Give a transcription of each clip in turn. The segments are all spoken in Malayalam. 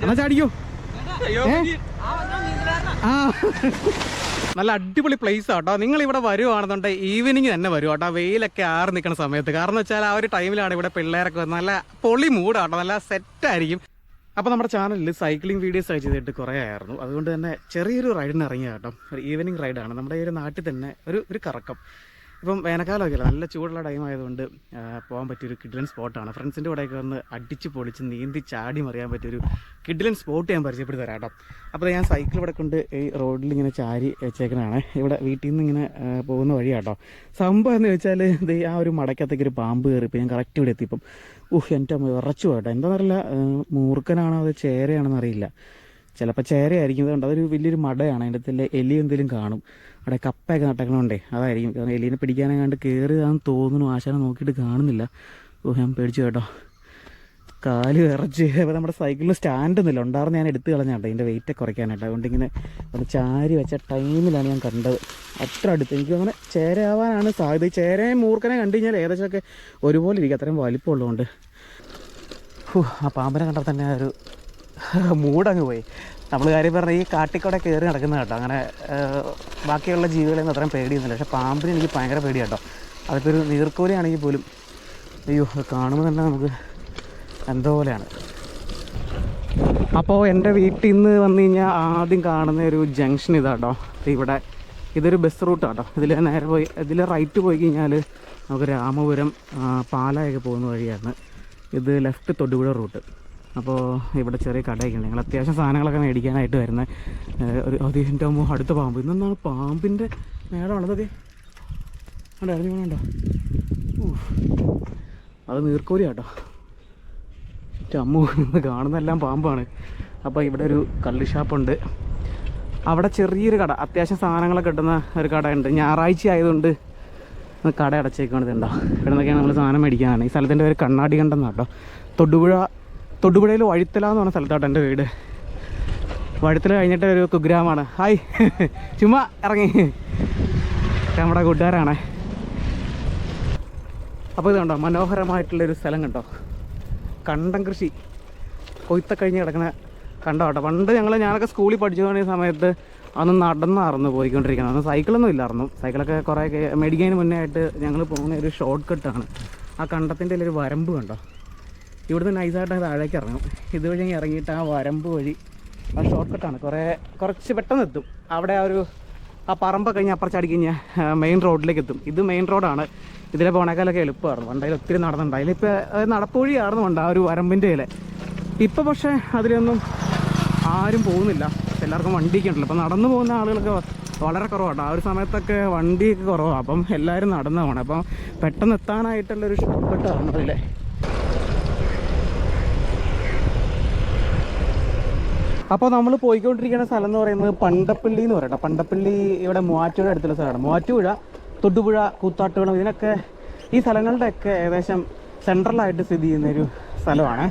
എന്നാ ചാടിക്കോ? ഏ? ആ നല്ല അടിപൊളി പ്ലേസ് ആട്ടോ നിങ്ങൾ ഇവിടെ വരുവാണെന്നുണ്ടെങ്കിൽ ഈവനിങ് തന്നെ വരും കേട്ടോ വെയിലൊക്കെ ആറ് നിൽക്കുന്ന സമയത്ത്. കാരണം വെച്ചാൽ ആ ഒരു ടൈമിലാണ് ഇവിടെ പിള്ളേരൊക്കെ നല്ല പൊളി മൂടാട്ടോ നല്ല സെറ്റ് ആയിരിക്കും. അപ്പോൾ നമ്മുടെ ചാനലിൽ സൈക്ലിംഗ് വീഡിയോസ് ഒക്കെ ചെയ്തിട്ട് കുറേ ആയിരുന്നു. അതുകൊണ്ട് തന്നെ ചെറിയൊരു റൈഡിന് ഇറങ്ങിയ കേട്ടോ ഒരു ഈവനിങ് റൈഡാണ് നമ്മുടെ ഈ ഒരു നാട്ടിൽ തന്നെ ഒരു ഒരു കറക്കം. ഇപ്പം വേനൽക്കാലമൊക്കെ അല്ല നല്ല ചൂടുള്ള ടൈം ആയതുകൊണ്ട് പോകാൻ പറ്റിയൊരു കിഡിലൻ സ്പോട്ടാണ് ഫ്രണ്ട്സിന്റെ കൂടെയൊക്കെ വന്ന് അടിച്ച് പൊളിച്ച് നീന്തി ചാടി മറിയാൻ പറ്റിയൊരു കിഡിലൻ സ്പോട്ട് ഞാൻ പരിചയപ്പെടുത്തി തരാം കേട്ടോ അപ്പോൾ ഞാൻ സൈക്കിൾ ഇവിടെ കൊണ്ട് ഈ റോഡിൽ ഇങ്ങനെ ചാരി വെച്ചേക്കണതാണ്. ഇവിടെ വീട്ടിൽ നിന്ന് ഇങ്ങനെ പോകുന്ന വഴിയാട്ടോ സംഭവം എന്ന് വെച്ചാൽ ഇത് ആ ഒരു മടക്കത്തേക്ക് ഒരു പാമ്പ് കയറി ഇപ്പോൾ ഞാൻ കറക്റ്റ് ഇവിടെ എത്തിയപ്പം ഊഹ് എന്റെ അമ്മ വിറച്ചു പോകട്ടെ എന്താണെന്നറിയില്ല മൂർഖനാണോ അത് ചേരയാണെന്ന് അറിയില്ല. ചിലപ്പോൾ ചേരയായിരിക്കും. അതുകൊണ്ട് അതൊരു വലിയൊരു മടയാണ്. അതിന്റെ എലി എന്തെങ്കിലും കാണും. അവിടെ കപ്പയൊക്കെ നട്ടക്കണോണ്ടേ അതായിരിക്കും. കാരണം എലീനെ പിടിക്കാനെങ്ങാണ്ട് കയറിയതാന്ന് തോന്നുന്നു. ആശാനെ നോക്കിയിട്ട് കാണുന്നില്ല. ഓ ഞാൻ പേടിച്ചു കേട്ടോ. കാൽ വിറച്ച്. അപ്പോൾ നമ്മുടെ സൈക്കിളിൽ സ്റ്റാൻഡ് ഒന്നുമില്ല. ഉണ്ടായിരുന്നു ഞാൻ എടുത്ത് കളഞ്ഞാട്ടോ ഇതിന്റെ വെയിറ്റ് കുറയ്ക്കാനായിട്ട്. അതുകൊണ്ട് ഇങ്ങനെ ചാരി വെച്ച ടൈമിലാണ് ഞാൻ കണ്ടത്. അത്ര അടുത്ത്. എനിക്ക് അങ്ങനെ ചേരാവാനാണ് സാധ്യത. ചേരയും മൂർക്കനെ കണ്ടു കഴിഞ്ഞാൽ ഏകദേശമൊക്കെ ഒരുപോലെ ഇരിക്കും. അത്രയും വലിപ്പമുള്ളതുകൊണ്ട്. ആ പാമ്പിനെ കണ്ടാൽ തന്നെ ഒരു മൂടങ്ങ് പോയി. നമ്മൾ കാര്യം പറഞ്ഞാൽ ഈ കാട്ടിക്കൂടെ കയറി നടക്കുന്ന കേട്ടോ. അങ്ങനെ ബാക്കിയുള്ള ജീവികളെയൊന്നും അത്രയും പേടിയൊന്നുമില്ല. പക്ഷേ പാമ്പിന് എനിക്ക് ഭയങ്കര പേടി കേട്ടോ അതിപ്പോൾ ഒരു നീർക്കോലിയാണെങ്കിൽ പോലും അയ്യോ കാണുമ്പോൾ തന്നെ നമുക്ക് എന്തോ പോലെയാണ്. അപ്പോൾ എന്റെ വീട്ടിൽ നിന്ന് വന്നു കഴിഞ്ഞാൽ ആദ്യം കാണുന്ന ഒരു ജംഗ്ഷൻ ഇതാട്ടോ. ഇവിടെ ഇതൊരു ബസ് റൂട്ട് കേട്ടോ ഇതിൽ നേരെ പോയി ഇതിൽ റൈറ്റ് പോയി കഴിഞ്ഞാൽ നമുക്ക് രാമപുരം പാലായൊക്കെ പോകുന്ന വഴിയാണ്. ഇത് ലെഫ്റ്റ് തൊടുപുഴ റൂട്ട്. അപ്പോൾ ഇവിടെ ചെറിയ കടയൊക്കെ ഉണ്ട് ഞങ്ങൾ അത്യാവശ്യം സാധനങ്ങളൊക്കെ മേടിക്കാനായിട്ട് വരുന്ന. ഒരു അതിന്റെ മുമ്പ് അടുത്ത പാമ്പ്. ഇന്നാണ് പാമ്പിന്റെ മേടമാണത് അതെ കണ്ടോ ഇറങ്ങി വേണോ അത് നീർക്കോലി കേട്ടോ ചമ്മു കാണുന്നതെല്ലാം പാമ്പാണ്. അപ്പോൾ ഇവിടെ ഒരു കള്ളി ഷാപ്പുണ്ട്. അവിടെ ചെറിയൊരു കട. അത്യാവശ്യം സാധനങ്ങളൊക്കെ കിട്ടുന്ന ഒരു കടയുണ്ട്. ഞായറാഴ്ച ആയതുകൊണ്ട് കട അടച്ചേക്കാണ് ഇതുണ്ടോ ഇവിടെ നിന്നൊക്കെയാണ് നമ്മൾ സാധനം മേടിക്കാനാണ്. ഈ സ്ഥലത്തിന്റെ പേര് കണ്ണാടി കണ്ടെന്നാട്ടോ. തൊടുപുഴ തൊടുപുഴയിൽ വഴുത്തല എന്ന് പറഞ്ഞ സ്ഥലത്താട്ടോ എന്റെ വീട്. വഴുത്തല കഴിഞ്ഞിട്ട് ഒരു കുഗ്രാമാണ്. ഹായ്. ചുമ്മാ ഇറങ്ങി. നമ്മുടെ കൂട്ടുകാരാണേ. അപ്പോൾ ഇത് കണ്ടോ? മനോഹരമായിട്ടുള്ളൊരു സ്ഥലം കണ്ടോ? കണ്ടം കൃഷി. കൊയ്ത്ത കഴിഞ്ഞ് കിടക്കുന്ന കണ്ടോ കേട്ടോ പണ്ട് ഞങ്ങൾ ഞാനൊക്കെ സ്കൂളിൽ പഠിച്ചു തുടങ്ങിയ സമയത്ത് അന്ന് നടന്നായിരുന്നു പോയിക്കൊണ്ടിരിക്കുന്നത് അന്ന് സൈക്കിളൊന്നും ഇല്ലായിരുന്നു. സൈക്കിളൊക്കെ കുറേ മേടിക്കുന്നതിന് മുന്നേ ആയിട്ട് ഞങ്ങൾ പോകുന്ന ഒരു ഷോർട്ട് കട്ടാണ് ആ കണ്ടത്തിന്റെ ഒരു വരമ്പ് കണ്ടോ? ഇവിടുന്ന് നൈസായിട്ട് താഴേക്ക് ഇറങ്ങും ഇതുവഴി ഇറങ്ങിയിട്ട് ആ വരമ്പ് വഴി ആ ഷോർട്ട് കട്ടാണ് കുറേ കുറച്ച് പെട്ടെന്ന് എത്തും. അവിടെ ആ ഒരു ആ പറമ്പ് കഴിഞ്ഞ് അപ്പുറച്ചാടി കഴിഞ്ഞാൽ മെയിൻ റോഡിലേക്ക് എത്തും. ഇത് മെയിൻ റോഡാണ് ഇതിലെ പോണേക്കാലൊക്കെ എളുപ്പമായിരുന്നു. പണ്ടതിൽ ഒത്തിരി നടന്നുണ്ട്. അതിലിപ്പോൾ നടപ്പുവഴിയായിരുന്നു കൊണ്ട് ആ ഒരു വരമ്പിന്റെ ഇല. ഇപ്പോൾ പക്ഷേ അതിലൊന്നും ആരും പോകുന്നില്ല. എല്ലാവർക്കും വണ്ടിയൊക്കെ ഉണ്ടല്ലോ. അപ്പോൾ നടന്നു പോകുന്ന ആളുകളൊക്കെ വളരെ കുറവാണ് ആ ഒരു സമയത്തൊക്കെ വണ്ടിയൊക്കെ കുറവാണ് അപ്പം എല്ലാവരും നടന്നു പോകണം അപ്പം പെട്ടെന്ന് എത്താനായിട്ടുള്ളൊരു ഷോർട്ട് കട്ടാണ് അതിലെ. അപ്പോൾ നമ്മൾ പോയിക്കൊണ്ടിരിക്കുന്ന സ്ഥലം എന്ന് പറയുന്നത് പണ്ടപ്പള്ളി എന്ന് പറയട്ടെ പണ്ടപ്പള്ളി ഇവിടെ മൂവാറ്റുപുഴ അടുത്തുള്ള സ്ഥലമാണ്. മൂവാറ്റുപുഴ തൊട്ടുപുഴ കൂത്താട്ടുകുളം ഇതിനൊക്കെ ഈ സ്ഥലങ്ങളുടെയൊക്കെ ഏകദേശം സെൻട്രലായിട്ട് സ്ഥിതി ചെയ്യുന്ന ഒരു സ്ഥലമാണ്.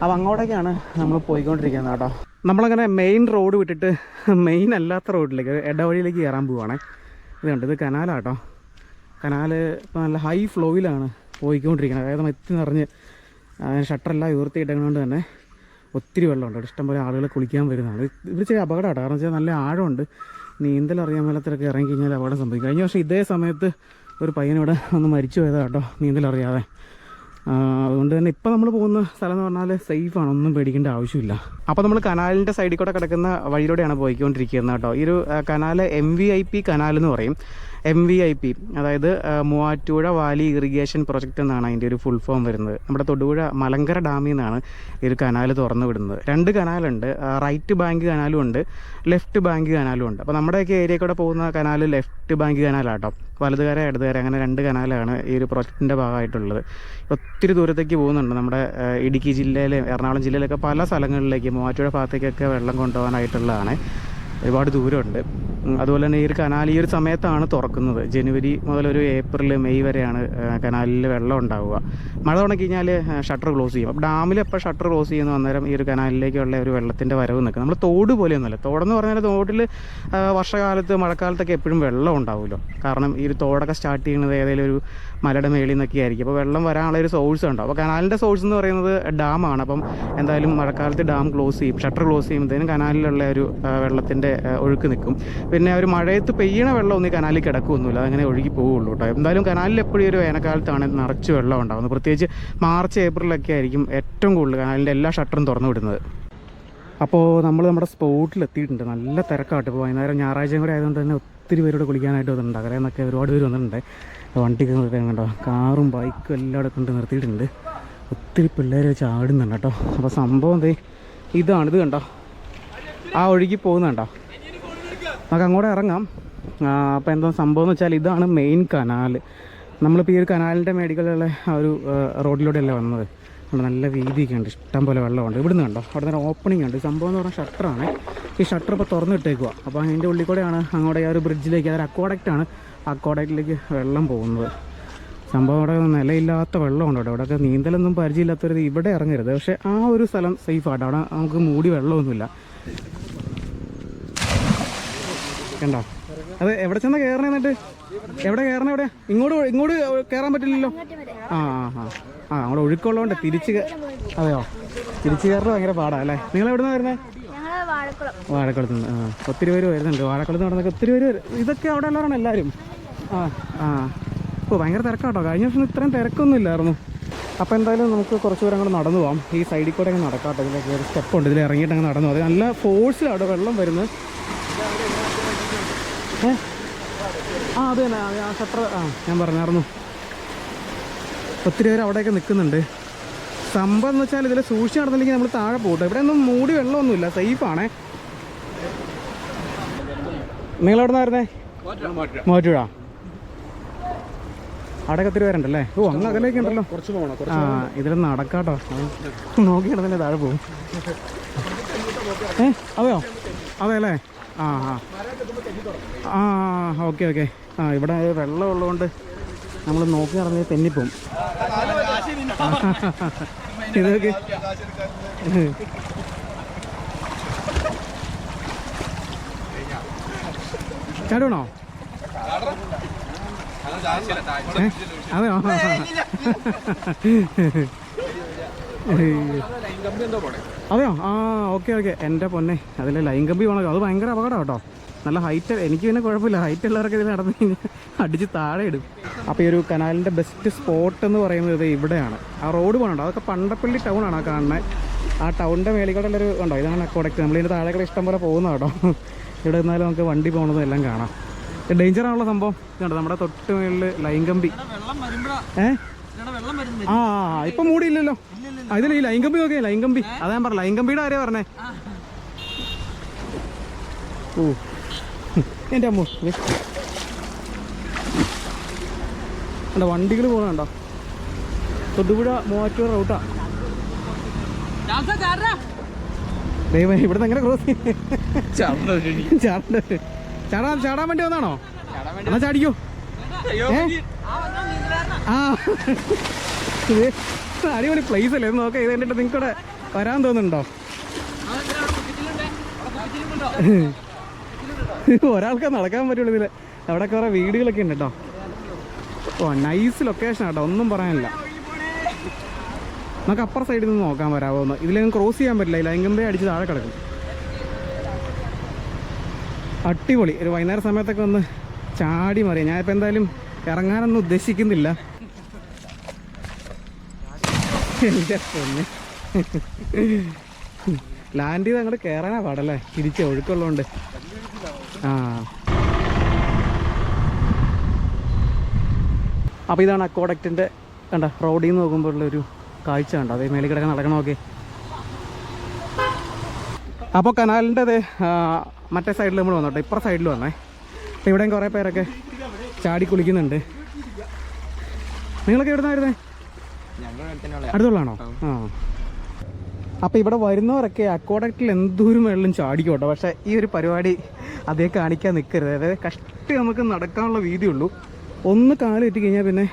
അപ്പോൾ അങ്ങോട്ടേക്കാണ് നമ്മൾ പോയിക്കൊണ്ടിരിക്കുന്നത് കേട്ടോ. നമ്മളങ്ങനെ മെയിൻ റോഡ് വിട്ടിട്ട് മെയിൻ അല്ലാത്ത റോഡിലേക്ക് ഇടവഴിയിലേക്ക് കയറാൻ പോവുകയാണ് ഇത് കണ്ടത് ഇത് കനാലാട്ടോ. കനാല് ഇപ്പോൾ നല്ല ഹൈ ഫ്ലോയിലാണ് പോയിക്കൊണ്ടിരിക്കുന്നത്. അതായത് എത്തി നിറഞ്ഞ് ഷട്ടറെല്ലാം ഉയർത്തിയിട്ടതുകൊണ്ട് തന്നെ ഒത്തിരി വെള്ളമുണ്ട്. അവിടെ ഇഷ്ടംപോലെ ആളുകൾ കുളിക്കാൻ വരുന്നതാണ്. ഇവർ ചെറിയ അപകടമാണ്. കാരണം വെച്ചാൽ നല്ല ആഴമുണ്ട്. നീന്തൽ അറിയാൻ മേലത്തിലൊക്കെ ഇറങ്ങി കഴിഞ്ഞാൽ അപകടം സംഭവിക്കും. കഴിഞ്ഞ വർഷം ഇതേ സമയത്ത് ഒരു പയ്യനിവിടെ ഒന്ന് മരിച്ചു പോയതാണ് കേട്ടോ നീന്തൽ അറിയാതെ. അതുകൊണ്ട് തന്നെ ഇപ്പം നമ്മൾ പോകുന്ന സ്ഥലം എന്ന് പറഞ്ഞാൽ സേഫാണ് ഒന്നും പേടിക്കേണ്ട ആവശ്യമില്ല. അപ്പോൾ നമ്മൾ കനാലിന്റെ സൈഡിൽ കൂടെ കിടക്കുന്ന വഴിയിലൂടെയാണ് പോയിക്കൊണ്ടിരിക്കുന്നത് കേട്ടോ. ഈ ഒരു canal M V I P canal എന്ന് പറയും. എം വി ഐ പി അതായത് മൂവാറ്റുപുഴ വാലി ഇറിഗേഷൻ പ്രൊജക്റ്റ് എന്നാണ് അതിന്റെ ഒരു ഫുൾ ഫോം വരുന്നത്. നമ്മുടെ തൊടുപുഴ മലങ്കര ഡാമിൽ നിന്നാണ് ഈ ഒരു കനാൽ തുറന്നു വിടുന്നത്. രണ്ട് കനാലുണ്ട്. റൈറ്റ് ബാങ്ക് കനാലും ഉണ്ട്. ലെഫ്റ്റ് ബാങ്ക് കനാലും ഉണ്ട്. അപ്പോൾ നമ്മുടെയൊക്കെ ഏരിയ കൂടെ പോകുന്ന കനാൽ ലെഫ്റ്റ് ബാങ്ക് കനാലാട്ടോ. വലതുകര ഇടതുകര അങ്ങനെ രണ്ട് കനാലാണ് ഈ ഒരു പ്രൊജക്റ്റിന്റെ ഭാഗമായിട്ടുള്ളത്. ഒത്തിരി ദൂരത്തേക്ക് പോകുന്നുണ്ട് നമ്മുടെ ഇടുക്കി ജില്ലയിലെ എറണാകുളം ജില്ലയിലൊക്കെ പല സ്ഥലങ്ങളിലേക്ക് മൂവാറ്റുപുഴ ഭാഗത്തേക്കൊക്കെ വെള്ളം കൊണ്ടുപോകാനായിട്ടുള്ളതാണ്. ഒരുപാട് ദൂരമുണ്ട്. അതുപോലെ തന്നെ ഈ ഒരു കനാൽ ഈ ഒരു സമയത്താണ് തുറക്കുന്നത്. ജനുവരി മുതൽ ഒരു ഏപ്രിൽ മെയ് വരെയാണ് കനാലിൽ വെള്ളം ഉണ്ടാവുക. മഴ തുടങ്ങി കഴിഞ്ഞാൽ ഷട്ടർ ക്ലോസ് ചെയ്യും. അപ്പോൾ ഡാമിൽ എപ്പോൾ ഷട്ടർ ക്ലോസ് ചെയ്യുന്ന അന്നേരം ഈ ഒരു കനാലിലേക്കുള്ള ഒരു വെള്ളത്തിന്റെ വരവ് നിൽക്കും. നമ്മൾ തോട് പോലെയൊന്നുമല്ല. തോടെന്ന് പറഞ്ഞാൽ തോട്ടിൽ വർഷകാലത്ത് മഴക്കാലത്തൊക്കെ എപ്പോഴും വെള്ളം ഉണ്ടാവുമല്ലോ. കാരണം ഈ ഒരു തോടൊക്കെ സ്റ്റാർട്ട് ചെയ്യുന്നത് ഏതെങ്കിലും ഒരു മലയുടെ മേളിൽ നിന്നൊക്കെ ആയിരിക്കും. അപ്പോൾ വെള്ളം വരാനുള്ള ഒരു സോഴ്സ് ഉണ്ടാവും അപ്പോൾ കനാലിന്റെ സോഴ്സ് എന്ന് പറയുന്നത് ഡാമാണ്. അപ്പം എന്തായാലും മഴക്കാലത്ത് ഡാം ക്ലോസ് ചെയ്യും ഷട്ടർ ക്ലോസ് ചെയ്യുമ്പോഴത്തേനും കനാലിലുള്ള ഒരു വെള്ളത്തിന്റെ ഒഴുക്ക് നിൽക്കും. പിന്നെ ഒരു മഴയത്ത് പെയ്യണ വെള്ളം ഒന്നും കനാലിൽ കിടക്കുകയൊന്നുമില്ല. അതങ്ങനെ ഒഴുകി പോവുള്ളൂ കേട്ടോ. എന്തായാലും കനാലിൽ എപ്പോഴും ഒരു വേനൽക്കാലത്താണ് നിറച്ച് വെള്ളം ഉണ്ടാകുന്നത് പ്രത്യേകിച്ച് മാർച്ച് ഏപ്രിലൊക്കെ ആയിരിക്കും ഏറ്റവും കൂടുതൽ കനാലിന്റെ എല്ലാ ഷട്ടറും തുറന്നു വിടുന്നത്. അപ്പോൾ നമ്മൾ നമ്മുടെ സ്പോട്ടിൽ എത്തിയിട്ടുണ്ട് നല്ല തിരക്കാട്ട് ഇപ്പോൾ. വൈകുന്നേരം ഞായറാഴ്ചയും കൂടെ ആയതുകൊണ്ട് തന്നെ ഒത്തിരി പേരോട് കുളിക്കാനായിട്ട് വന്നിട്ടുണ്ട്. അകലെ നിന്നൊക്കെ ഒരുപാട് പേര് വന്നിട്ടുണ്ട്. വണ്ടിക്ക് നിർത്താൻ കണ്ടോ? കാറും ബൈക്കും എല്ലാം കൊണ്ട് നിർത്തിയിട്ടുണ്ട്. ഒത്തിരി പിള്ളേർ ചാടുന്നുണ്ട് കേട്ടോ. അപ്പോൾ സംഭവം എന്തേ? ഇതാണ് ഇത് കണ്ടോ? ആ ഒഴുകി പോകുന്ന കണ്ടോ? നമുക്ക് അങ്ങോട്ട് ഇറങ്ങാം അപ്പോൾ എന്താ സംഭവം എന്ന് വെച്ചാൽ ഇതാണ് മെയിൻ കനാൽ നമ്മളിപ്പോൾ ഈ ഒരു കനാലിന്റെ മേടിക്കലുള്ള ആ ഒരു റോഡിലൂടെയല്ലേ വന്നത്. അവിടെ നല്ല വീതിയൊക്കെ ഉണ്ട്. ഇഷ്ടം പോലെ വെള്ളമുണ്ട്. ഇവിടുന്ന് കണ്ടോ? അവിടെ നിന്ന് ഓപ്പണിംഗ് ഉണ്ട്. സംഭവം എന്ന് പറഞ്ഞാൽ ഷട്ടറാണ് ഈ ഷട്ടർ ഇപ്പോൾ തുറന്നിട്ടേക്കുക അപ്പോൾ അതിന്റെ ഉള്ളിൽ കൂടെയാണ് അങ്ങോട്ട് ആ ഒരു ബ്രിഡ്ജിലേക്ക് അതൊരു അക്കോഡക്റ്റാണ് അക്കോഡക്റ്റിലേക്ക് വെള്ളം പോകുന്നത്. സംഭവം അവിടെ നിലയില്ലാത്ത വെള്ളമുണ്ട് അവിടെ അവിടെയൊക്കെ നീന്തലൊന്നും പരിചയമില്ലാത്തവർ ഇവിടെ ഇറങ്ങരുത്. പക്ഷേ ആ ഒരു സ്ഥലം സേഫ് ആട്ടോ. അവിടെ നമുക്ക് മൂടി വെള്ളമൊന്നുമില്ല. കണ്ടോ? അത് എവിടെ ചെന്നാ കയറണേ എന്നിട്ട്? എവിടെ കയറണ എവിടെ? ഇങ്ങോട്ട് ഇങ്ങോട്ട് കയറാൻ പറ്റില്ലല്ലോ? ആ ആ ആ. അങ്ങോട്ട് ഒഴുക്കുള്ളതുകൊണ്ട് തിരിച്ച് അതെയോ? തിരിച്ച് കയറുന്നത് ഭയങ്കര പാടാ അല്ലേ? നിങ്ങൾ എവിടെ നിന്ന് വരുന്നത് വാഴക്കുളത്ത് നിന്ന് ആ. ഒത്തിരി പേര് വരുന്നുണ്ട്. വാഴക്കുളത്ത് നടന്നൊക്കെ ഒത്തിരി പേര് വരും. ഇതൊക്കെ അവിടെ എല്ലാവരാണ് എല്ലാവരും. ആ ആ. ഓ ഭയങ്കര തിരക്കാട്ടോ. കഴിഞ്ഞ ദിവസം ഇത്രയും തിരക്കൊന്നും ഇല്ലായിരുന്നു. അപ്പോൾ എന്തായാലും നമുക്ക് കുറച്ച് ദൂരം അങ്ങോട്ട് നടന്നു പോകാം ഈ സൈഡിൽ കൂടെ അങ്ങ് നടക്കാട്ടോ. ഇതിലേക്ക് ഒരു സ്റ്റെപ്പ് ഉണ്ട് ഇതിൽ ഇറങ്ങിയിട്ട് അങ്ങ് നടന്നു അത് നല്ല ഫോഴ്സിലാണ് വെള്ളം വരുന്നത്. ഏ? ആ അത് തന്നെ. ആ, ഷട്ടർ. ആ ഞാൻ പറഞ്ഞായിരുന്നു ഒത്തിരി പേര് അവിടെയൊക്കെ നിൽക്കുന്നുണ്ട്. സംഭവം എന്ന് വെച്ചാൽ ഇതിൽ സൂക്ഷിച്ച് നടന്നില്ലെങ്കിൽ നമ്മൾ താഴെ പോകട്ടെ. ഇവിടെ ഒന്നും മൂടി വെള്ളമൊന്നുമില്ല. സേഫാണേ. നിങ്ങൾ എവിടെ നിന്നായിരുന്നേ മോറ്റുഴ അവിടെയൊക്കെ ഒത്തിരി പേരുണ്ടല്ലേ? ഓ അങ്ങ് അകലേക്ക് ഉണ്ടല്ലോ. ആ ഇതിൽ നടക്കാട്ടോ. നോക്കി നടന്നില്ലേ താഴെ പോകും. ഏ അതെയോ? അതെ അല്ലേ ആ ആ. ആ ഓക്കെ ഓക്കെ. ആ ഇവിടെ വെള്ളം ഉള്ളതുകൊണ്ട് നമ്മൾ നോക്കി നടന്നത് തെന്നിപ്പോവും. ഇതൊക്കെ ചാടുവാണോ? ഏ? അതെയോ? അതെയോ? ആ ഓക്കെ ഓക്കെ. എന്റെ പൊന്നെ അതിലെ ലൈൻ കമ്പി വേണമല്ലോ അത് ഭയങ്കര അപകടം കേട്ടോ. നല്ല ഹൈറ്റ് എനിക്ക് പിന്നെ കുഴപ്പമില്ല. ഹൈറ്റ് ഉള്ളവരൊക്കെ ഇതിൽ നടന്നു കഴിഞ്ഞാൽ അടിച്ച് താഴെ ഇടും. അപ്പോൾ ഈ ഒരു കനാലിന്റെ ബെസ്റ്റ് സ്പോട്ട് എന്ന് പറയുന്നത് ഇവിടെയാണ്. ആ റോഡ് പോകണുണ്ടോ അതൊക്കെ പണ്ടപ്പള്ളി ടൗൺ ആണ് ആ കാണുന്നത് ആ ടൗണിന്റെ മേളിക്കൂടെയുള്ളൊരു ഉണ്ടോ? ഇതാണ് അക്കോഡക്റ്റ് നമ്മളിതിന്റെ താഴെ കൂടെ ഇഷ്ടം പോലെ പോകുന്ന കേട്ടോ. ഇവിടെ നിന്നാലും നമുക്ക് വണ്ടി പോകുന്നതും എല്ലാം കാണാം. ഡേഞ്ചർ ആണുള്ള സംഭവം. ഇതുണ്ട്? നമ്മുടെ തൊട്ട് മേളിൽ ലൈൻ കമ്പി. ഏ? ആ, ഇപ്പൊ മൂടിയില്ലല്ലോ. ആ, ഇതിൽ ഈ ലൈൻ കമ്പി നോക്കിയേ ലൈൻ കമ്പി അതാ പറ പറഞ്ഞ ലൈൻ കമ്പിയുടെ ആരെയാ പറഞ്ഞേ ഓ. എന്റെ അമ്മ. എന്റെ വണ്ടികൾ പോകുന്നുണ്ടോ തൊടുപുഴ മൂവാറ്റൂർ റൂട്ടാ ദൈവം ഇവിടുന്ന് എങ്ങനെ ക്രോസ് ചാടണ്ട. ചാടാൻ ചാടാൻ വേണ്ടി വന്നാണോ? എന്നാ ചാടിക്കോ. ആ അടിപൊളി പ്ലേസ് അല്ലേ? നോക്കാം ഇത് കണ്ടിട്ട് നിങ്ങടെ വരാൻ തോന്നുന്നുണ്ടോ? ഒരാൾക്ക് നടക്കാൻ പറ്റുള്ളൂ ഇതിൽ അവിടെ കുറെ വീടുകളൊക്കെ ഉണ്ട് കേട്ടോ. ഓ നൈസ് ലൊക്കേഷൻ കേട്ടോ ഒന്നും പറയാനില്ല. നമുക്ക് അപ്പുറ സൈഡിൽ നിന്ന് നോക്കാൻ വരാമോ എന്ന് ഇതിലൊന്നും ക്രോസ് ചെയ്യാൻ പറ്റില്ല. ഈ അടിച്ച് താഴെ കിടക്കും. അടിപൊളി. ഒരു വൈകുന്നേര സമയത്തൊക്കെ ഒന്ന് ചാടി മറിയാം. ഞാനിപ്പോൾ എന്തായാലും ഇറങ്ങാനൊന്നും ഉദ്ദേശിക്കുന്നില്ല. ലാൻഡ് ചെയ്ത് അങ്ങോട്ട് കയറാനാ പാടല്ലേ? തിരിച്ച് ഒഴുക്കുള്ളതുകൊണ്ട് ആ. അപ്പോൾ ഇതാണ് അക്കോഡക്റ്റിന്റെ കണ്ട റോഡിൽ നിന്ന് നോക്കുമ്പോഴുള്ളൊരു കാഴ്ച കണ്ടോ? അതേ മേളിൽ കിടക്കാൻ നടക്കണം ഓക്കെ അപ്പോൾ കനാലിന്റെ അതെ മറ്റേ സൈഡിൽ നമ്മൾ വന്നോട്ടെ ഇപ്പുറ സൈഡിൽ വന്നേ. അപ്പൊ ഇവിടെയും കുറേ പേരൊക്കെ ചാടി കുളിക്കുന്നുണ്ട്. നിങ്ങളൊക്കെ എവിടെ നിന്നായിരുന്നേ അടുത്തുള്ളതാണോ? ആ. അപ്പോൾ ഇവിടെ വരുന്നവരൊക്കെ അക്കോഡക്റ്റിൽ എന്തോരം വെള്ളം ചാടിക്കോട്ടെ. പക്ഷേ ഈ ഒരു പരിപാടി അതേ കാണിക്കാൻ നിൽക്കരുത് അതായത് കഷ്ടി നമുക്ക് നടക്കാനുള്ള വീതി വീതിയുള്ളൂ. ഒന്ന് കാൽ കഴിഞ്ഞാൽ പിന്നെ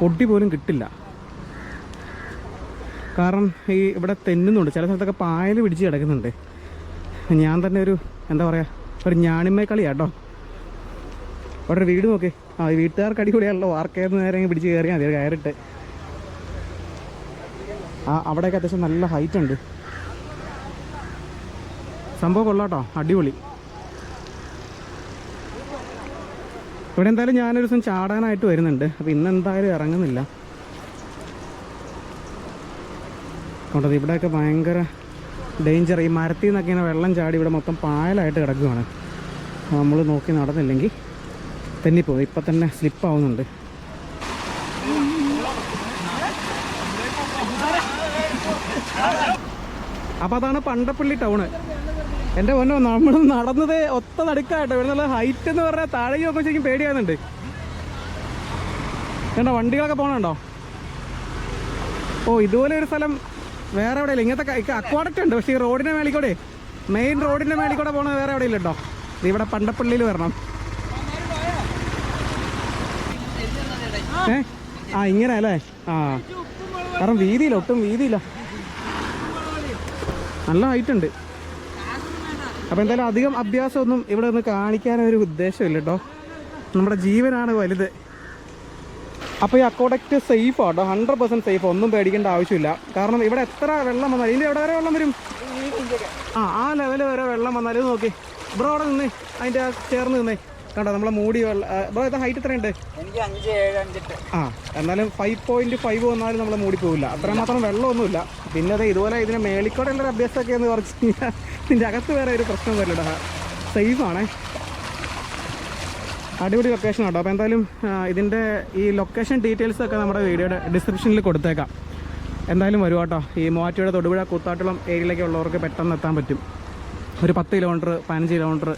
പൊട്ടി പോലും കിട്ടില്ല. കാരണം ഈ ഇവിടെ തെന്നുന്നുണ്ട്. ചില സ്ഥലത്തൊക്കെ പായൽ പിടിച്ച് കിടക്കുന്നുണ്ട്. ഞാൻ തന്നെ ഒരു എന്താ പറയുക ഒരു ഞാണിമ്മേ കളിയാട്ടോ. അവിടെ ഒരു വീട് നോക്കേ. ആ വീട്ടുകാർക്ക് അടിപൊളിയാണല്ലോ. വാർക്കയെന്ന് നേരെ പിടിച്ച് കയറിയാൽ മതി. കയറിട്ട്. ആ അവിടെയൊക്കെ അത്യാവശ്യം നല്ല ഹൈറ്റ് ഉണ്ട്. സംഭവം കൊള്ളാട്ടോ അടിപൊളി. ഇവിടെ എന്തായാലും ഞാനൊരു ദിവസം ചാടാനായിട്ട് വരുന്നുണ്ട്. അപ്പോൾ ഇന്ന് എന്തായാലും ഇറങ്ങുന്നില്ല. കൊണ്ടത് ഇവിടെയൊക്കെ ഭയങ്കര ഡേഞ്ചർ ഈ മരത്തിൽ നിന്നൊക്കെ ഇങ്ങനെ വെള്ളം ചാടി ഇവിടെ മൊത്തം പായലായിട്ട് കിടക്കുകയാണ് നമ്മൾ നോക്കി നടന്നില്ലെങ്കിൽ തെന്നിപ്പോകും. ഇപ്പം തന്നെ സ്ലിപ്പാവുന്നുണ്ട് അപ്പോൾ അതാണ് പണ്ടപ്പള്ളി ടൗണ്. എന്റെ പൊന്നോ നമ്മൾ നടന്നത് ഒത്ത നടുക്കായിട്ടോ ഇവിടെ നല്ല ഹൈറ്റ് എന്ന് പറഞ്ഞാൽ താഴേക്ക് നോക്കുമ്പോൾ ശരിക്കും പേടിയാകുന്നുണ്ട് കണ്ടോ വണ്ടികളൊക്കെ പോകണുണ്ടോ ഓ ഇതുപോലെ ഒരു സ്ഥലം വേറെ എവിടെയില്ല. ഇങ്ങനത്തെ അക്വാഡക്റ്റ് ഉണ്ട്. പക്ഷേ ഈ റോഡിന്റെ മേളിക്കൂടെ മെയിൻ റോഡിന്റെ മേളിക്കൂടെ കൂടെ പോകണത് വേറെ എവിടെയില്ല കേട്ടോ. ഇവിടെ പണ്ടപ്പള്ളിയിൽ വരണം. ഏ? ആ ഇങ്ങനെ അല്ലേ ആ. കാരണം വീതിയില്ല ഒട്ടും വീതിയില്ല. നല്ല ഹൈറ്റ് ഉണ്ട് അപ്പോൾ എന്തായാലും അധികം അഭ്യാസമൊന്നും ഇവിടെ ഒന്ന് കാണിക്കാനൊരു ഉദ്ദേശമില്ല കേട്ടോ നമ്മുടെ ജീവനാണ് വലുത്. അപ്പോൾ ഈ അക്കോഡക്റ്റ് സേഫ് ആട്ടോ. Hundred percent safe. ഒന്നും പേടിക്കേണ്ട ആവശ്യമില്ല. കാരണം ഇവിടെ എത്ര വെള്ളം വന്നാലും ഇതിന്റെ എവിടെ വരെ വെള്ളം വരും? ആ ആ ലെവൽ വരെ വെള്ളം വന്നാലും നോക്കി. ബ്രോ അവിടെ നിന്നേ അതിന്റെ ചേർന്ന് നിന്നേ. കണ്ടോ നമ്മളെ മൂടി വെള്ളം ബ്രോ ഇത് ഹൈറ്റ് എത്രയുണ്ട്? എനിക്ക് അഞ്ച് ഏഴ് അഞ്ചെട്ട്. ആ എന്നാലും ഫൈവ് പോയിന്റ് ഫൈവ് വന്നാലും നമ്മൾ മൂടി പോകില്ല അത്രമാത്രം വെള്ളമൊന്നുമില്ല. പിന്നെ അത് ഇതുപോലെ ഇതിന് മേളിക്കോടെ ഉള്ള അഭ്യാസമൊക്കെ എന്ന് പറഞ്ഞു കഴിഞ്ഞാൽ ഇതിന്റെ അകത്ത് വേറെ ഒരു പ്രശ്നം വരില്ല സേഫ് ആണേ. അടിപൊളി ലൊക്കേഷൻ കേട്ടോ അപ്പോൾ എന്തായാലും ഇതിന്റെ ഈ ലൊക്കേഷൻ ഡീറ്റെയിൽസ് ഒക്കെ നമ്മുടെ വീഡിയോയുടെ ഡിസ്ക്രിപ്ഷനിൽ കൊടുത്തേക്കാം. എന്തായാലും വരും കേട്ടോ. ഈ മൂവാറ്റുപുഴ തൊടുപുഴ കൂത്താട്ടുളം ഏരിയയിലേക്ക് ഉള്ളവർക്ക് പെട്ടെന്ന് എത്താൻ പറ്റും. ഒരു പത്ത് കിലോമീറ്റർ പതിനഞ്ച് കിലോമീറ്റർ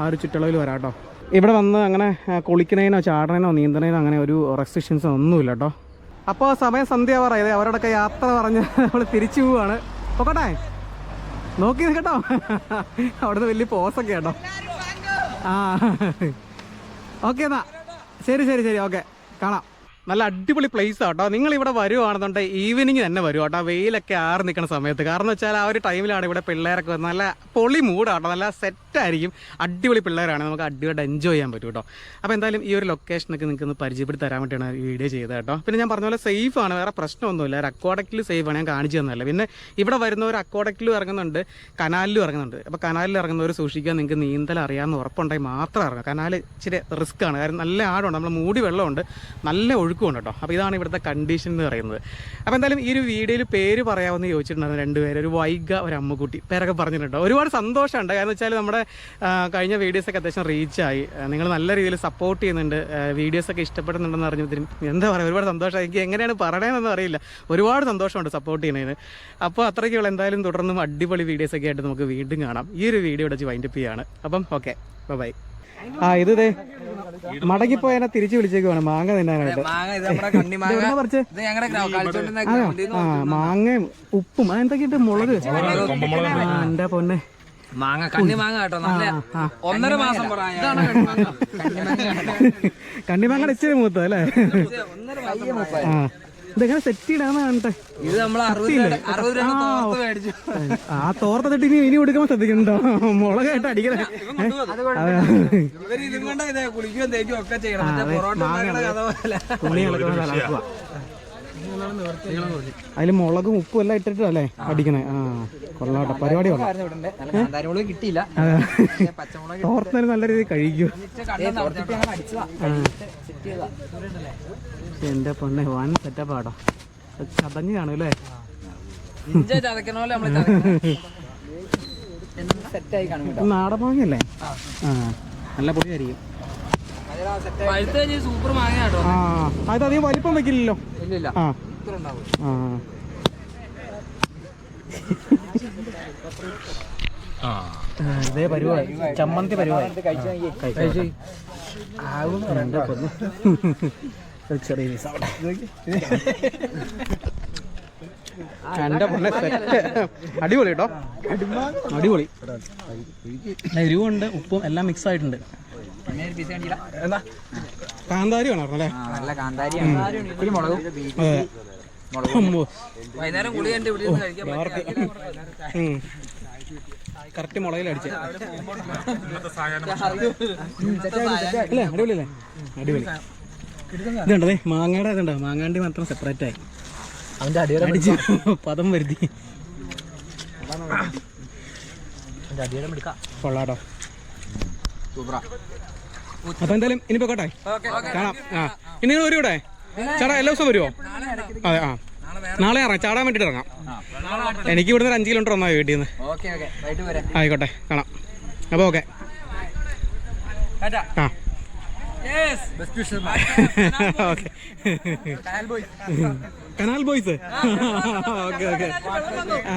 ആ ഒരു ചുറ്റളവിൽ വരാം കേട്ടോ. ഇവിടെ വന്ന് അങ്ങനെ കുളിക്കണേനോ ചാടണേനോ നീന്തണേനോ അങ്ങനെ ഒരു റെസ്ട്രിക്ഷൻസ് ഒന്നുമില്ല കേട്ടോ അപ്പോൾ സമയം സന്ധ്യ പറയുന്നത് അവരോടൊക്കെ യാത്ര പറഞ്ഞ് നമ്മൾ തിരിച്ചു പോവാണ്. നോക്കട്ടെ നോക്കി കേട്ടോ അവിടുന്ന് വലിയ പോസൊക്കെ കേട്ടോ. ആ. ഓക്കെ എന്നാ. ശരി ശരി ശരി ഓക്കെ. കാണാം. നല്ല അടിപൊളി പ്ലേസ് ആട്ടോ. നിങ്ങൾ ഇവിടെ വരുവാണെന്നുണ്ടെങ്കിൽ ഈവനിങ് തന്നെ വരും കേട്ടോ വെയിലൊക്കെ ആറ് നിൽക്കുന്ന സമയത്ത്. കാരണം വെച്ചാൽ ആ ഒരു ടൈമിലാണ് ഇവിടെ പിള്ളേരൊക്കെ നല്ല പൊളി മൂടാട്ടോ നല്ല സെറ്റായിരിക്കും അടിപൊളി പിള്ളേരാണ്. നമുക്ക് അടിപൊളി എൻജോയ് ചെയ്യാൻ പറ്റും കേട്ടോ. അപ്പോൾ എന്തായാലും ഈ ഒരു ലൊക്കേഷനൊക്കെ നിങ്ങൾക്ക് ഒന്ന് പരിചയപ്പെടുത്തി തരാൻ വേണ്ടിയാണ് ഈ വീഡിയോ ചെയ്തത് കേട്ടോ. പിന്നെ ഞാൻ പറഞ്ഞ പോലെ സേഫ് ആണ്. വേറെ പ്രശ്നമൊന്നുമില്ല. ഒരു അക്കോഡക്റ്റിൽ സേഫ് ആണ്. ഞാൻ കാണിച്ചു തന്നല്ലേ പിന്നെ ഇവിടെ വരുന്നവർ അക്കോഡക്റ്റിലും ഇറങ്ങുന്നുണ്ട്. കനാലിലും ഇറങ്ങുന്നുണ്ട്. അപ്പോൾ കനാലിൽ ഇറങ്ങുന്നവർ സൂക്ഷിക്കാൻ നിങ്ങൾക്ക് നീന്തൽ അറിയാമെന്ന് ഉറപ്പുണ്ടെങ്കിൽ മാത്രം ഇറങ്ങുക. കനാൽ ഇച്ചിരി റിസ്ക് ആണ്. കാരണം നല്ല ആഴമുണ്ട്. നമ്മൾ മൂടി വെള്ളമുണ്ട്. നല്ല ഒഴുക്കുമുണ്ട് കേട്ടോ. അപ്പോൾ ഇതാണ് ഇവിടുത്തെ കണ്ടീഷൻ എന്ന് പറയുന്നത്. അപ്പോൾ എന്തായാലും ഈ ഒരു വീഡിയോയിൽ പേര് പറയാമെന്ന് ചോദിച്ചിട്ടുണ്ടായിരുന്നു രണ്ടുപേര്. ഒരു വൈഗ ഒരു അമ്മക്കുട്ടി. പേരൊക്കെ പറഞ്ഞിട്ടുണ്ട് ഒരുപാട് സന്തോഷമുണ്ട്. കാരണം വെച്ചാൽ നമ്മുടെ കഴിഞ്ഞ വീഡിയോസൊക്കെ അത്യാവശ്യം റീച്ചായി നിങ്ങൾ നല്ല രീതിയിൽ സപ്പോർട്ട് ചെയ്യുന്നുണ്ട്. വീഡിയോസൊക്കെ ഇഷ്ടപ്പെടുന്നുണ്ടെന്ന് അറിഞ്ഞതിന് എന്താ പറയുക ഒരുപാട് സന്തോഷം. എനിക്ക് എങ്ങനെയാണ് പറയണമെന്ന് അറിയില്ല. ഒരുപാട് സന്തോഷമുണ്ട് സപ്പോർട്ട് ചെയ്യുന്നതിന്. അപ്പോൾ അത്രയ്ക്കുള്ള എന്തായാലും തുടർന്നും അടിപൊളി വീഡിയോസൊക്കെ ആയിട്ട് നമുക്ക് വീണ്ടും കാണാം. ഈ ഒരു വീഡിയോ ഇവിടെ വൈൻഡപ്പ് ചെയ്യാണ്. അപ്പം ഓക്കെ ബൈ ആ ഇത് ദേ മടങ്ങിപ്പോയതിനെ തിരിച്ചു വിളിച്ചേക്കുവാണ്. മാങ്ങ തിന്നാനായിട്ട്. മാങ്ങ ഇത് നമ്മുടെ കണ്ണി മാങ്ങ. ഇതെവിടുന്നാ പറിച്ചേ? ഇത് ഞങ്ങളുടെ ആ മാങ്ങയും ഉപ്പും. അതെന്തൊക്കെയുണ്ട് മുളക്? എന്റെ പൊന്നെ? മാങ്ങ കണ്ണി മാങ്ങ കേട്ടോ. നല്ല ഒന്നര മാസം പ്രായം. ഇതാണ് കണ്ണി മാങ്ങ. കണ്ണി മാങ്ങ. കണ്ണിമാങ്ങ ഇച്ചിരി മൂത്ത അല്ലേ ഒന്നര മാസം ആ. ഇതെങ്ങനെ സെറ്റ് ചെയ്യണമെന്ന് കാണട്ടെ ഇത് നമ്മൾ അറുപത് ആ തോർത്ത തട്ടി ഇനി ഇനി കൊടുക്കുമ്പോ ശ്രദ്ധിക്കണ്ടോ മുളകായിട്ട് അടിക്കണേ. അതിൽ മുളകും ഉപ്പും എല്ലാം ഇട്ടിട്ടല്ലേ അടിക്കണേ? ആ കൊള്ളാട്ടെ. പരിപാടി കിട്ടിയില്ല. തോർത്തന്നെ നല്ല രീതിയിൽ കഴിക്കൂ. എന്റെ പൊന്നെ വൻ സെറ്റപ്പാടോ. ചതഞ്ഞു കാണും അല്ലേ നാടൻ മാങ്ങയല്ലേ ആ നല്ല പൊടിയായിരിക്കും. അതധികം അത് അധികം വലിപ്പം വെക്കില്ലല്ലോ. ആ. ഇത്ര ഉണ്ടാവും ആ. ആ, ഇതേ പരിപാടി. ചമ്മന്തി പരിപാടി. കഴിച്ചു ഒരു ചെറിയ പീസ് അവിടെ എന്റെ പൊന്നെ സെറ്റ് അടിപൊളി കേട്ടോ. അടിപൊളി. എരിവുണ്ട് ഉപ്പും എല്ലാം മിക്സ് ആയിട്ടുണ്ട്. എന്താ? കാന്താരി വേണം അല്ലേ? നല്ല മുളകും. വൈകുന്നേരം കുളി കണ്ട് ഇവിടെ. കറക്റ്റ് മുളകിൽ അടിച്ച്. അടിപൊളി അല്ലേ? അടിപൊളി. ഇതുണ്ടേ? മാങ്ങയുടെ ഇതുണ്ടോ? മാങ്ങാണ്ടി മാത്രം സെപ്പറേറ്റ് ആയി. അവന്റെ അടിയുടെ അടിച്ച് പദം വരുത്തി. അടിയുടെ എടുക്കാം കൊള്ളാട്ടോ. സൂപ്പറാ. അപ്പൊ എന്തായാലും ഇനി പോട്ടെ കാണാം. ആ. ഇനി നിങ്ങൾ വരൂ ഇവിടെ? ചേട്ടാ എല്ലാ ദിവസവും വരുമോ അതെ ആ. നാളെ ഇറങ്ങാം. ചാടാൻ വേണ്ടിട്ട് ഇറങ്ങാം. എനിക്ക് ഇവിടുന്ന് ഒരു അഞ്ച് കിലോമീറ്റർ ഒന്നായി വീട്ടിൽ നിന്ന് ആയിക്കോട്ടെ കാണാം. അപ്പോൾ ഓക്കെ. ആ. Okay canal boys okay okay ആ